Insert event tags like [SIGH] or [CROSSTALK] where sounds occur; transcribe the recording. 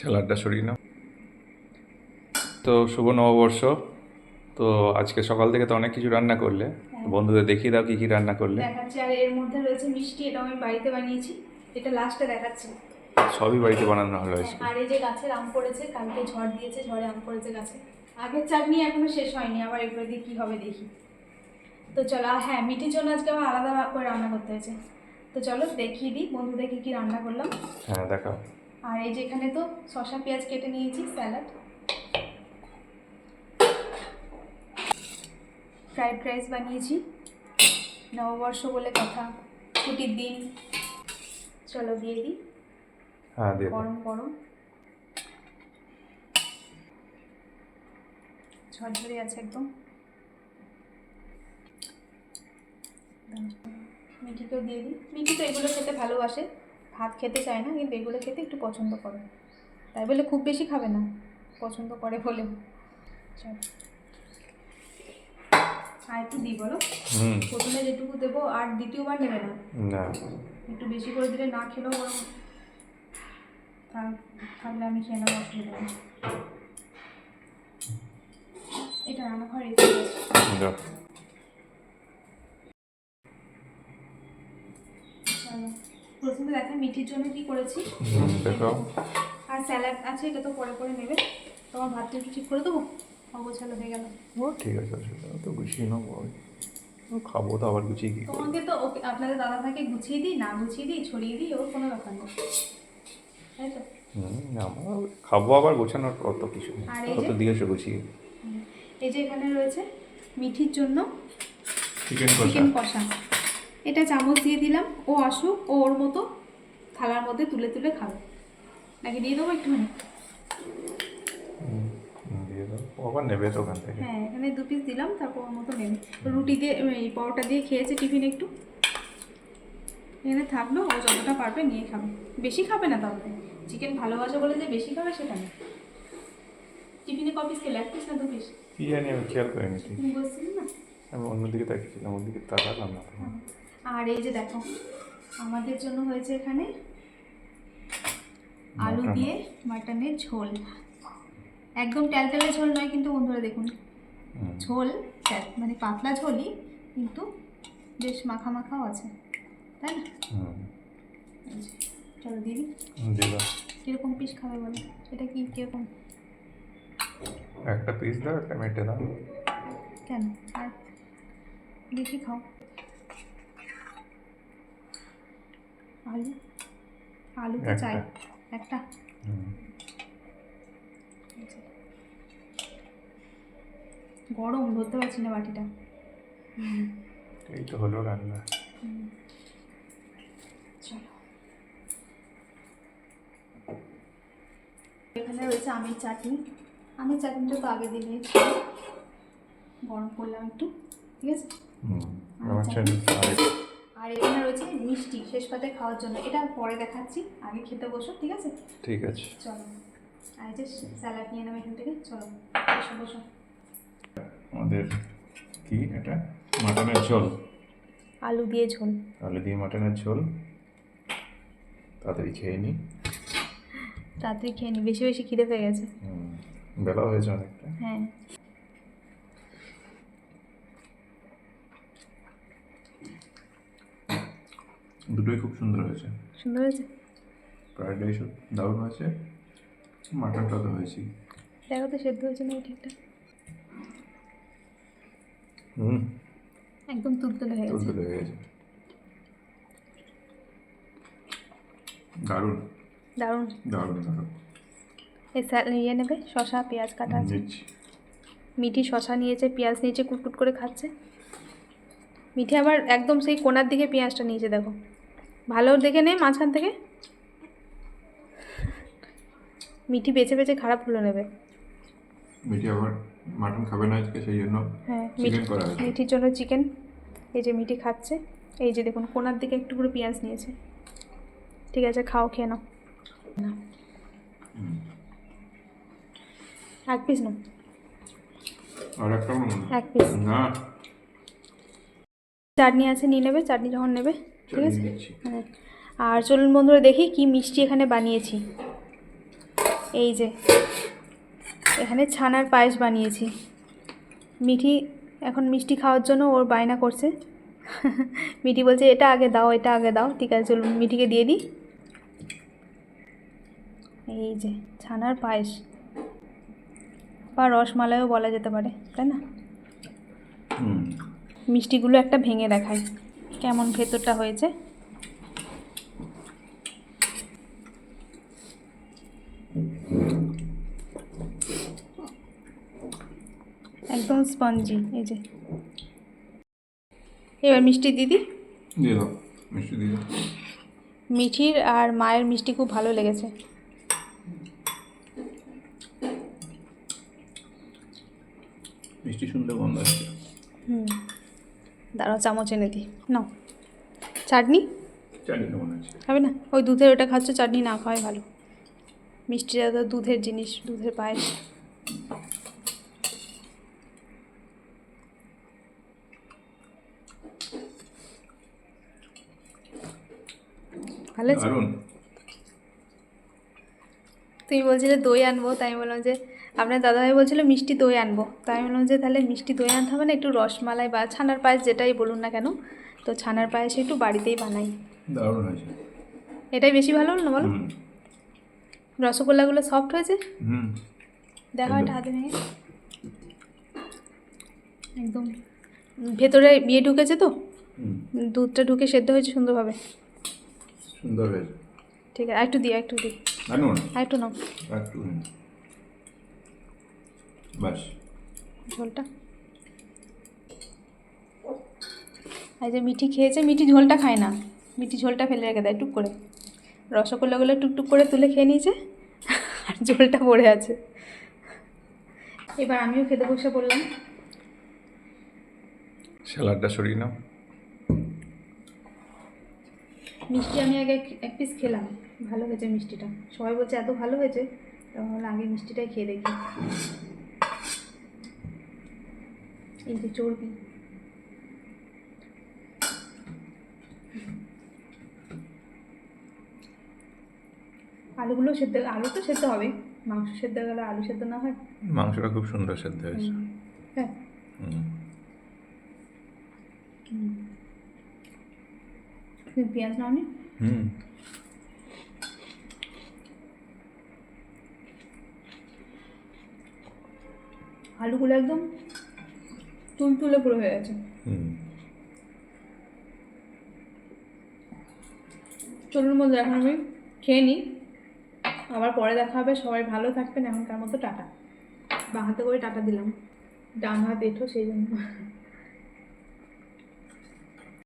স্যালাডটা সরিয়ে নাও। তো শুভ নববর্ষ। তো আজকে সকাল থেকে তো অনেক কিছু রান্না করলে। বন্ধুদের দেখিয়ে দাও কি কি রান্না করলে। দেখাচ্ছি আর এর মধ্যে রয়েছে মিষ্টি এটা আমি বাড়িতে বানিয়েছি। এটা লাস্টে দেখাচ্ছি। সবই বাড়িতে বানানো হলো আজকে। আর এই যে গাছের আম পড়েছে কালকে ঝড় দিয়েছে ঝড়ে আম পড়েছে গাছে। আগের চাটনি এখনও শেষ হয়নি আবার এগুলো দিয়ে কী হবে দেখি। তো চলো আর হ্যাঁ মিটির জন্য আজকে আমার আলাদা করে রান্না করতে হয়েছে। তো চলো দেখিয়ে দিই বন্ধুদের কী কী রান্না করলাম। হ্যাঁ দেখাও। আর এই যে এখানে তো শসা পেঁয়াজ কেটে নিয়েছি স্যালাড। ফ্রাইড রাইস বানিয়েছি। নববর্ষ বলে কথা ছুটির দিন। চলো দিয়ে দিই। হ্যাঁ গরম গরম। ঝরঝরে আছে একদম। মিঠিকেও দিয়ে দিই। মিঠি তো এগুলো খেতে ভালোবাসে। ভাত খেতে চায় না কিন্তু এগুলো খেতে একটু পছন্দ করে। তাই বলে খুব বেশি খাবে না পছন্দ করে বলে। চল। আর একটু দিই বলো? প্রথমে যেটুকু দেবো আর দ্বিতীয়বার নেবে না? না। একটু বেশি করে দিলে না খেলেও বরং থাক থাকলে আমি খেয়ে নেব অসুবিধা এটা রান্নাঘর রেখে দিয়েছি যাও। চলো প্রথমে দেখা মিঠির জন্য কি করেছি? আর স্যালাড আছে এটা তো পরে পরে নেবে। তোমার ভাতটা একটু ঠিক করে দেবো? অগোছালো হয়ে গেল। ও ঠিক আছে অসুবিধা তো গুছিয়ে নেব খাব তো আবার গুছিয়ে কি তোমাকে তো ওকে আপনাদের দাদা ভাইকে গুছিয়ে দিই না গুছিয়ে দিই ছড়িয়ে দিই ওর কোনো ব্যাপার নেই। তাই তো? আমার খাব আবার গোছানোর কত কিছু কত? দিয়েছ গুছিয়ে। এই যে এখানে রয়েছে মিঠির জন্য চিকেন কষা। এটা চামচ দিয়ে দিলাম। ও আসুক ও ওর মতো থালার মধ্যে তুলে তুলে খাবে। নাকি দিয়ে দেবো একটুখানি? নেবে তো ওখান থেকে। হ্যাঁ এখানে দু পিস দিলাম তারপর ওর মতো নেবে। রুটি দিয়ে এই পরোটা দিয়ে খেয়েছে টিফিন একটু। এখানে থাকল ও যতটা পারবে নিয়ে খাবে। বেশি খাবে না তাহলে। চিকেন ভালোবাসে বলে যে বেশি খাবে সেটা না। টিফিনে ক পিস খেলে? এক পিস না দু পিস কি জানি আমি খেয়াল করিনি। তুমি বলছিলে না? আমি অন্যদিকে তাকিয়েছিলাম ওদিকে তাকালাম না। আর এই যে দেখো আমাদের জন্য হয়েছে এখানে আলু দিয়ে মাটনের ঝোল। একদম ট্যালটেলে ঝোল নয় কিন্তু বন্ধুরা দেখুন। ঝোল মানে পাতলা ঝোলই কিন্তু বেশ মাখা মাখাও আছে। তাই না? চলো দিদি কীরকম পিস খাবে বলো? এটা কি কীরকম? একটা পিস দাও একটা মেটে দাও। কেন? আর দেখি খাও। আলু? আলু তো চাই। একটা। গরম ধরতে পারছি না বাটিটা। এই তো হলো রান্না। চলো। এখানে রয়েছে আমের চাটনি। আমের চাটনিটা তো আগে দিনে গরম করলাম একটু ঠিক আছে। আমার চ্যানেল আরে এখানে রয়েছে মিষ্টি শেষ পাতে খাওয়ার জন্য। এটা পরে দেখাচ্ছি। আগে খেতে বসো ঠিক আছে? ঠিক আছে। চলো। আর যে স্যালাড নিয়ে নেব এখান থেকে চলো। বসো বসো। আমাদের কি এটা? মাটনের ঝোল। আলু দিয়ে ঝোল। আলু দিয়ে মাটনের ঝোল। তাড়াতাড়ি খেয়ে নিই তাড়াতাড়ি খেয়ে নি বেশি বেশি খিদে পেয়ে গেছে। হুম, বেলা হয়েছে অনেকটা। হ্যাঁ। দুটোই খুব সুন্দর হয়েছে। সুন্দর হয়েছে? ফ্রাইড রাইসও দারুণ হয়েছে। মাটনটা তো হয়েছেই। দেখো তো সেদ্ধ হয়েছে না ঠিকঠাক? হুম। একদম তুলতুলে হয়ে গেছে। তুলতুলে হয়ে গেছে। দারুণ। দারুণ। দারুণ দারুণ। এই স্যাল ইয়ে নেবে শশা পেঁয়াজ কাটা আছে। মিঠি শশা নিয়েছে পেঁয়াজ নিয়েছে কুটকুট করে খাচ্ছে। মিঠি আবার একদম সেই কোনার দিকে পেঁয়াজটা নিয়েছে দেখো। ভালো দেখে নে মাঝখান থেকে। মিঠি বেছে বেছে খারাপ হলো নেবে। মিঠি আবার মাটন খাবে না আজকে সেই জন্য হ্যাঁ মিঠির জন্য চিকেন এই যে মিঠি খাচ্ছে এই যে দেখুন কোনার দিকে একটু করে পেঁয়াজ নিয়েছে। ঠিক আছে খাও খেয়ে নাও। এক পিস নাও। আর একটা এক পিস না। চাটনি আছে নিয়ে নেবে চাটনি যখন নেবে। ঠিক আছে? হ্যাঁ। আর চলুন বন্ধুরা দেখি কি মিষ্টি এখানে বানিয়েছি। এই যে এখানে ছানার পায়েস বানিয়েছি। মিঠি এখন মিষ্টি খাওয়ার জন্য ওর বায়না করছে। [LAUGHS] মিঠি বলছে এটা আগে দাও এটা আগে দাও। ঠিক আছে চলুন মিঠিকে দিয়ে দিই। এই যে ছানার পায়েস। বা রসমালাইও বলা যেতে পারে তাই না? মিষ্টিগুলো একটা ভেঙে দেখাই কেমন ভেতরটা হয়েছে? একদম স্পঞ্জি এই যে। এবার মিষ্টি দিদি? মিষ্টি মিঠির আর মায়ের মিষ্টি খুব ভালো লেগেছে। মিষ্টি শুনলে গন্ধ আসছে। হুম। দাঁড়াও চামচ এনে দিই। নাও। চাটনি? খাবে না? ওই দুধের ওটা খাচ্ছ চাটনি না খাওয়াই ভালো। মিষ্টিটা তো দুধের জিনিস দুধের পায়েস। ভালো তুমি বলছিলে দই আনব তাই আমি বললাম যে আপনার দাদাভাই বলছিল মিষ্টি দই আনব। তাই আমি বললাম যে তাহলে মিষ্টি দই আনতে হবে না একটু রসমালাই বা ছানার পায়েস যেটাই বলুন না কেন। তো ছানার পায়েস একটু বাড়িতেই বানাই। দারুণ হয়েছে। এটাই বেশি ভালো হলো না বলো? রসগোল্লাগুলো সফট হয়েছে? দেখো এটা হাতে ভেঙে। একদম। ভেতরে বিয়ে ঢুকেছে তো? দুধটা ঢুকে সেদ্ধ হয়েছে সুন্দরভাবে। সুন্দর হয়েছে। ঠিক আছে একটু দিই একটু দিই একটু নাও। একটু ঝোলটা। আর যে মিঠি খেয়েছে মিঠি ঝোলটা খায় না। মিঠি ঝোলটা ফেলে রেখে দেয় টুক করে। রসগোল্লাগুলো টুকটুক করে তুলে খেয়ে নিয়েছে আর ঝোলটা পড়ে আছে। এবার আমিও খেতে বসে পড়লাম। স্যালাডটা সরিয়ে নাও। মিষ্টি আমি আগে এক- এক পিস খেলাম। ভালো হয়েছে মিষ্টিটা। সবাই বলছে এত ভালো হয়েছে? তখন আগে মিষ্টিটাই খেয়ে দেখি। যে চর্বি। আলুগুলো সেদ্ধ আলু তো সেদ্ধ হবে। মাংস সেদ্ধ গেলে আলু সেদ্ধ না হয়? মাংসটা খুব সুন্দর সেদ্ধ হয়েছে। হ্যাঁ। তুমি পেঁয়াজ নাওনি? হুম। আলুগুলো একদম তুলতুলে পুরো হয়ে গেছে। চলুর চলুন মধ্যে এখন আমি খেয়ে নিই। আবার পরে দেখা হবে। সবাই ভালো থাকবেন। এখনকার মতো টাটা। বাঁ হাতে করে টাটা দিলাম। ডান হাত এঠো সেই জন্য।